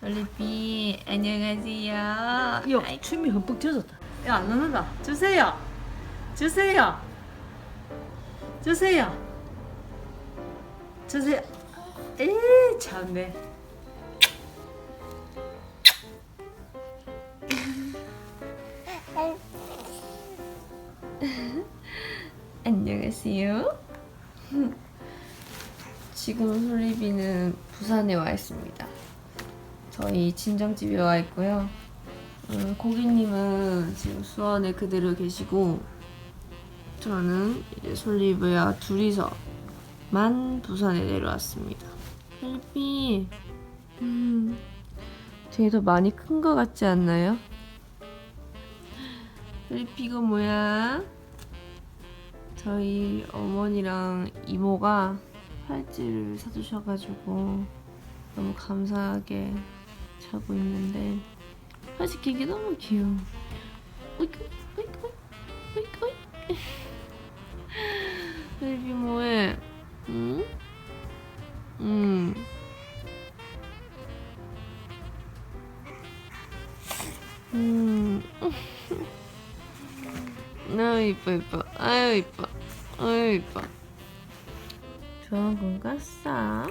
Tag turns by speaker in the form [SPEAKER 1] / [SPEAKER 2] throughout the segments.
[SPEAKER 1] 솔리피 안녕하세요.
[SPEAKER 2] 야, 춤이 흠뻑 젖었다. 야, 안 나는다. 주세요. 주세요. 주세요. 주세요. 에이, 참네.
[SPEAKER 1] 안녕하세요. 지금 솔리비는 부산에 와 있습니다. 저희 친정집에 와 있고요. 음, 고객님은 지금 수원에 그대로 계시고 저는 이제 솔리브와 둘이서만 부산에 내려왔습니다. 솔리비, 음, 되게 더 많이 큰 것 같지 않나요? 이거 뭐야? 저희 어머니랑 이모가 팔찌를 사주셔가지고 너무 감사하게 차고 있는데 팔찌 끼기 너무 귀여워. 어이구, 어이구, 어이구. 베이비 뭐해? 응? 응. 음. 아유 이뻐 이뻐 아유 이뻐 아유 이뻐 좋은 건가 싸?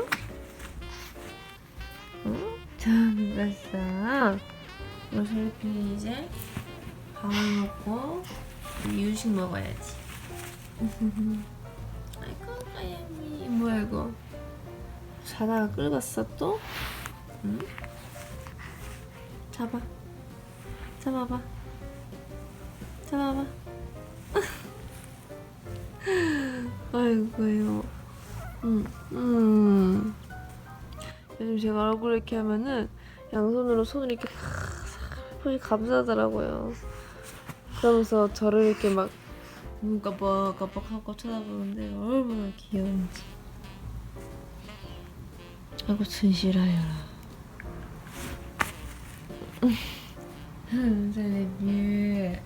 [SPEAKER 1] 싸? 요슬피 이제 밥을 먹고 이유식 먹어야지 아이고 까야미 뭐야 이거 자다가 긁었어 또? 응? 잡아 잡아봐 잡아봐 아이고요. 음, 음. 요즘 제가 얼굴 이렇게 하면은 양손으로 손을 이렇게 팍 감싸더라고요. 그러면서 저를 이렇게 막 눈 깜빡깜빡하고 쳐다보는데 얼마나 귀여운지. 아이고 춘실하여라. 살레비.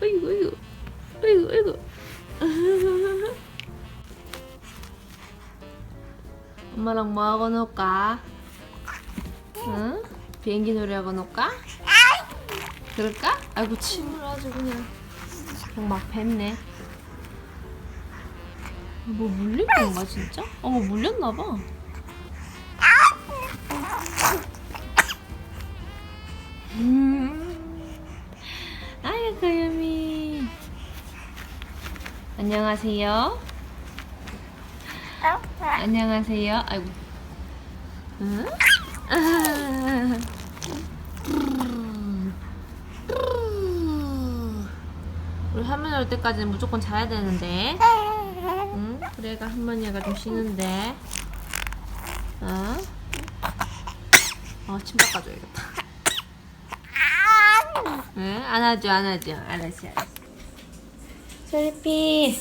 [SPEAKER 1] 아이고 아이고 아이고 아이고. 엄마랑 뭐 하고 놀까? 응? 비행기 놀이 하고 놀까? 그럴까? 아이고 침을 아주 그냥 막 뱉네. 뭐 물린 건가 진짜? 어머 물렸나 봐. 음. 아이고 고요미. 안녕하세요. 안녕하세요. 아이고. 응? 우리 할머니 올 때까지는 무조건 자야 되는데. 응? 그래가 할머니가 좀 쉬는데. 어? 어, 침 닦아줘야겠다. 응? 안아줘, 안아줘. 알았어, 알았어. 슬리피.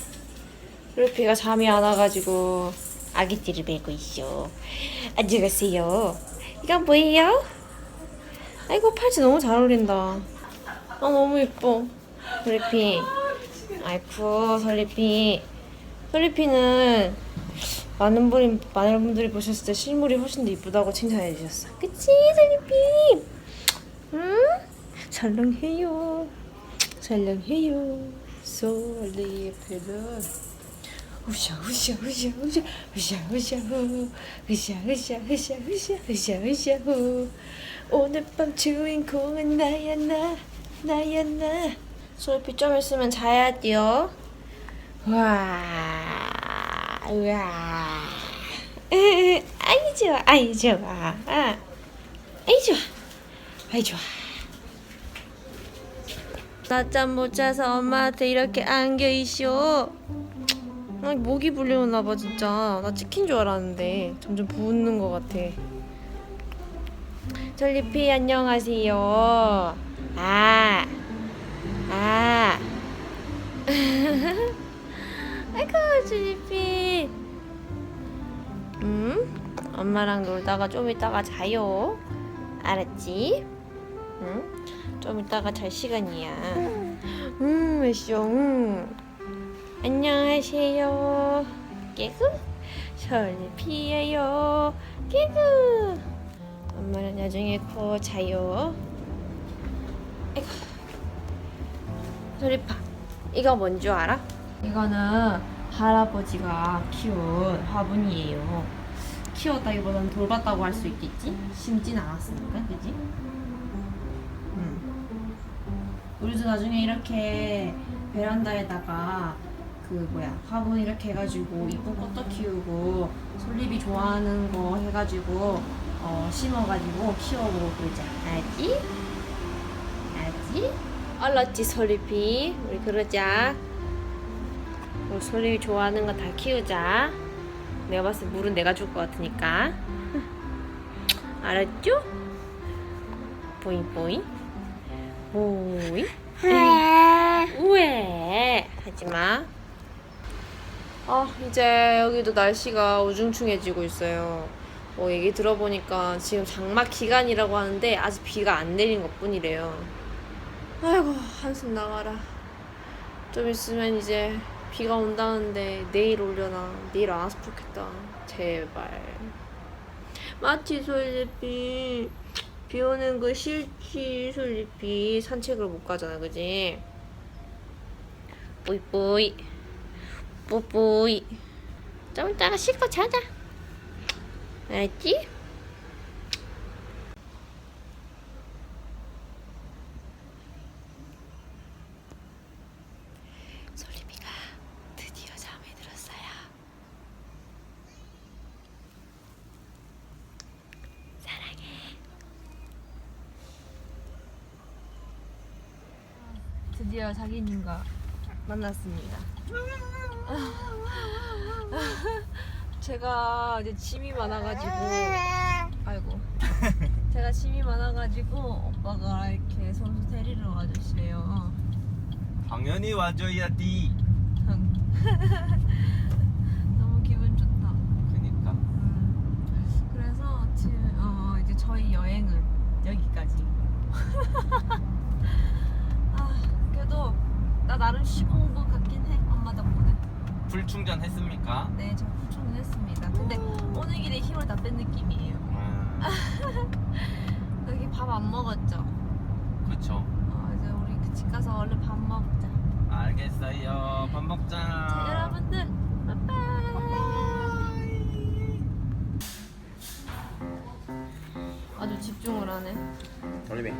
[SPEAKER 1] 슬리피가 잠이 안 와가지고 아기띠를 메고 있어. 안녕하세요. 이건 뭐예요? 아이고 팔찌 너무 잘 어울린다. 아 너무 예뻐. 슬리피. 아이쿠 슬리피. 슬리피는 많은 분이 많은 분들이 보셨을 때 실물이 훨씬 더 이쁘다고 칭찬해 주셨어. 그치 슬리피? 응? 설렁해요. 설렁해요. 솔리피는 우샤 우샤 우샤 우샤 우샤 우샤 후 우샤 우샤 우샤 우샤 우샤 우샤 후 오늘 밤 주인공은 나야 나 나야 나 솔피 좀 있으면 자야 돼요 와 우와 아이 좋아 아이 좋아 아, 아이 좋아 아이 좋아 낮잠 못 자서 엄마한테 이렇게 안겨 있쇼 아니 목이 불리웠나 봐 진짜. 나 찍힌 줄 알았는데 점점 부는 것 같아. 전리피 안녕하세요. 아 아. 아이고 전리피. 음 엄마랑 놀다가 좀 이따가 자요. 알았지? 응? 좀 이따가 잘 시간이야. 음 애쇼 음. 안녕하세요. 깨구? 설피예요. 깨구. 나중에 코어 자요. 아이고. 소리파. 이거 뭔 줄 알아? 이거는 할아버지가 키운 화분이에요. 키웠다기보다는 돌봤다고 할 수 있겠지? 심진 않았으니까, 그지? 음. 우리도 나중에 이렇게 베란다에다가 그 뭐야 화분 이렇게 해가지고 이쁜 꽃도 키우고 솔잎이 좋아하는 거 해가지고 어, 심어가지고 키워보고 그러자. 알지? 알지? 알았지 솔잎이. 우리 그러자. 우리 솔잎이 좋아하는 거 다 키우자. 내가 봤을 때 물은 내가 줄 것 같으니까. 알았죠? 보잉 보잉. 보잉. 왜 하지마 아 이제 여기도 날씨가 우중충해지고 있어요. 뭐 얘기 들어보니까 지금 장마 기간이라고 하는데 아직 비가 안 내린 것 뿐이래요. 아이고 한숨 나가라. 좀 있으면 이제 비가 온다는데 내일 오려나? 내일 안 와서 좋겠다. 제발. 마치 솔잎이 비 오는 거 싫지 솔잎이 산책을 못 가잖아 그지? 뿌이뿌이 뿌뿌이 좀 이따가 씻고 자자 알았지? 솔잎이가 드디어 잠에 들었어요 사랑해 드디어 자기님과 만났습니다. 제가 이제 짐이 많아가지고 아이고 제가 짐이 많아가지고 오빠가 이렇게 선수 데리러 와주시래요.
[SPEAKER 3] 당연히 와줘야 지.
[SPEAKER 1] 너무 기분 좋다.
[SPEAKER 3] 그니까.
[SPEAKER 1] 음, 그래서 지금 어, 이제 저희 여행은 여기까지. 아 그래도 나 나름 쉬고 온 것 같긴 해. 엄마 덕분에.
[SPEAKER 3] 풀 충전했습니까?
[SPEAKER 1] 네, 저 full 했습니다. 근데 오는 길에 힘을 다 뺀 느낌이에요.
[SPEAKER 3] 음,
[SPEAKER 1] 여기 밥 안 먹었죠?
[SPEAKER 3] 그쵸.
[SPEAKER 1] 어, 이제 우리 그집 가서 얼른 밥 먹자.
[SPEAKER 3] 알겠어요. 밥 먹자.
[SPEAKER 1] 자, 여러분들, 빠빠이. 아주 집중을 하네.
[SPEAKER 3] 돌리비.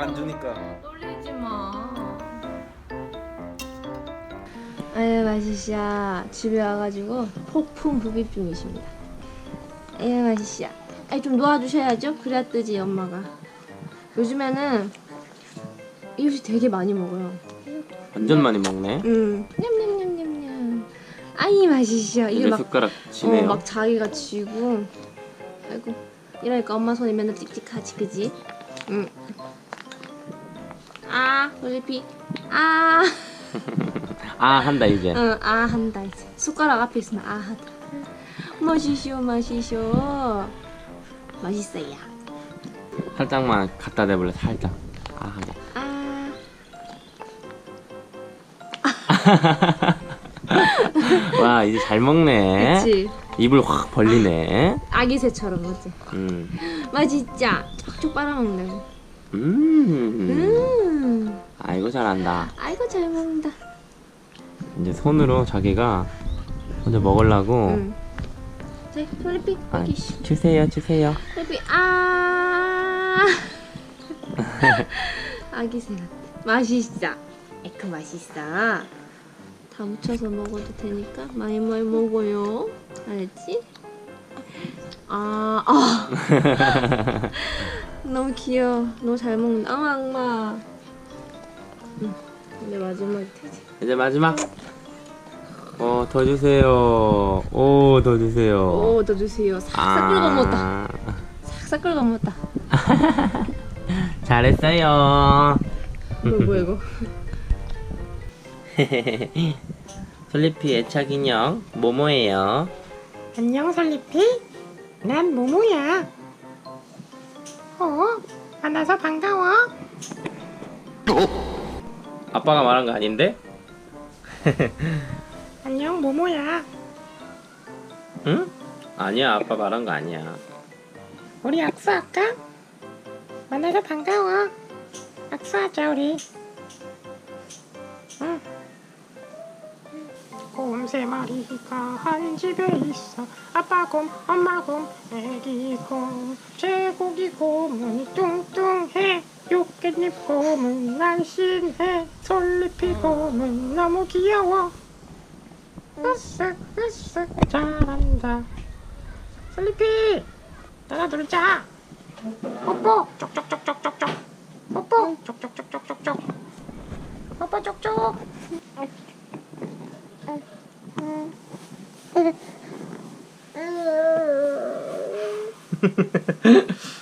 [SPEAKER 1] 안
[SPEAKER 3] 주니까.
[SPEAKER 1] 놀리지 마. 아유 마시샤 집에 와가지고 폭풍 흡입 중이십니다. 아유 마시샤. 아이 좀 놓아주셔야죠. 그래야 뜨지 엄마가. 요즘에는 이웃이 되게 많이 먹어요.
[SPEAKER 4] 완전 많이 먹네.
[SPEAKER 1] 음. 냠냠냠냠냠. 아이 마시샤. 이게 막
[SPEAKER 4] 숟가락
[SPEAKER 1] 어,
[SPEAKER 4] 치네요.
[SPEAKER 1] 막 자기가 쥐고 아이고 이러니까 엄마 손이 맨날 찍찍하지 그지? 응. 아 올리피 아,
[SPEAKER 4] 아 한다 이제.
[SPEAKER 1] 응, 아 한다 이제 숟가락 앞에 있으면 아 한다. 마시쇼 마시쇼 맛있어요.
[SPEAKER 4] 살짝만 갖다 대볼래 살짝. 아 하게.
[SPEAKER 1] 아
[SPEAKER 4] 와 이제 잘 먹네.
[SPEAKER 1] 그치
[SPEAKER 4] 입을 확 벌리네.
[SPEAKER 1] 아기 새처럼 그치?
[SPEAKER 4] 음.
[SPEAKER 1] 맛있자 쫙쫙 빨아먹는다.
[SPEAKER 4] 음.
[SPEAKER 1] 음
[SPEAKER 4] 아이고 잘한다.
[SPEAKER 1] 아이고 잘 먹는다.
[SPEAKER 4] 이제 손으로 자기가 먼저 먹으려고.
[SPEAKER 1] 응. 자 올리피
[SPEAKER 4] 아,
[SPEAKER 1] 여기 씨.
[SPEAKER 4] 주세요 주세요.
[SPEAKER 1] 해피 아 아기새 같아 맛있어 에크 맛있어 다 묻혀서 먹어도 되니까 많이 많이 먹어요 알았지? 아, 아. 너무 귀여워 너무 잘 먹는다 아 악마 응, 이제 마지막이 되지
[SPEAKER 4] 이제 마지막. 어 더 주세요. 오 더 주세요.
[SPEAKER 1] 오 더 주세요 싹싹 먹었다
[SPEAKER 4] 아,
[SPEAKER 1] 싹싹 끓여 먹었다
[SPEAKER 4] 잘했어요.
[SPEAKER 1] 뭐, 뭐야 이거?
[SPEAKER 4] 솔리피 애착 인형 모모예요.
[SPEAKER 5] 안녕 솔리피 난 모모야 어 만나서 반가워
[SPEAKER 4] 아빠가 말한 거 아닌데?
[SPEAKER 5] 안녕 모모야
[SPEAKER 4] 응? 아니야 아빠 말한 거 아니야.
[SPEAKER 5] 우리 악수할까? 만나서 반가워 악수하자 우리 응. 곰 세 마리가 한 집에 있어 아빠 곰 엄마 곰 애기 곰 쇠고기 곰은 뚱뚱해 요깻잎 곰은 날씬해. 솔잎이 곰은 너무 귀여워. 으쓱 으쓱 잘한다. 솔잎이 따라 놀자. 뽀뽀. 쪽쪽쪽쪽쪽쪽 뽀뽀. 쪽쪽쪽쪽쪽쪽 뽀뽀 쪽쪽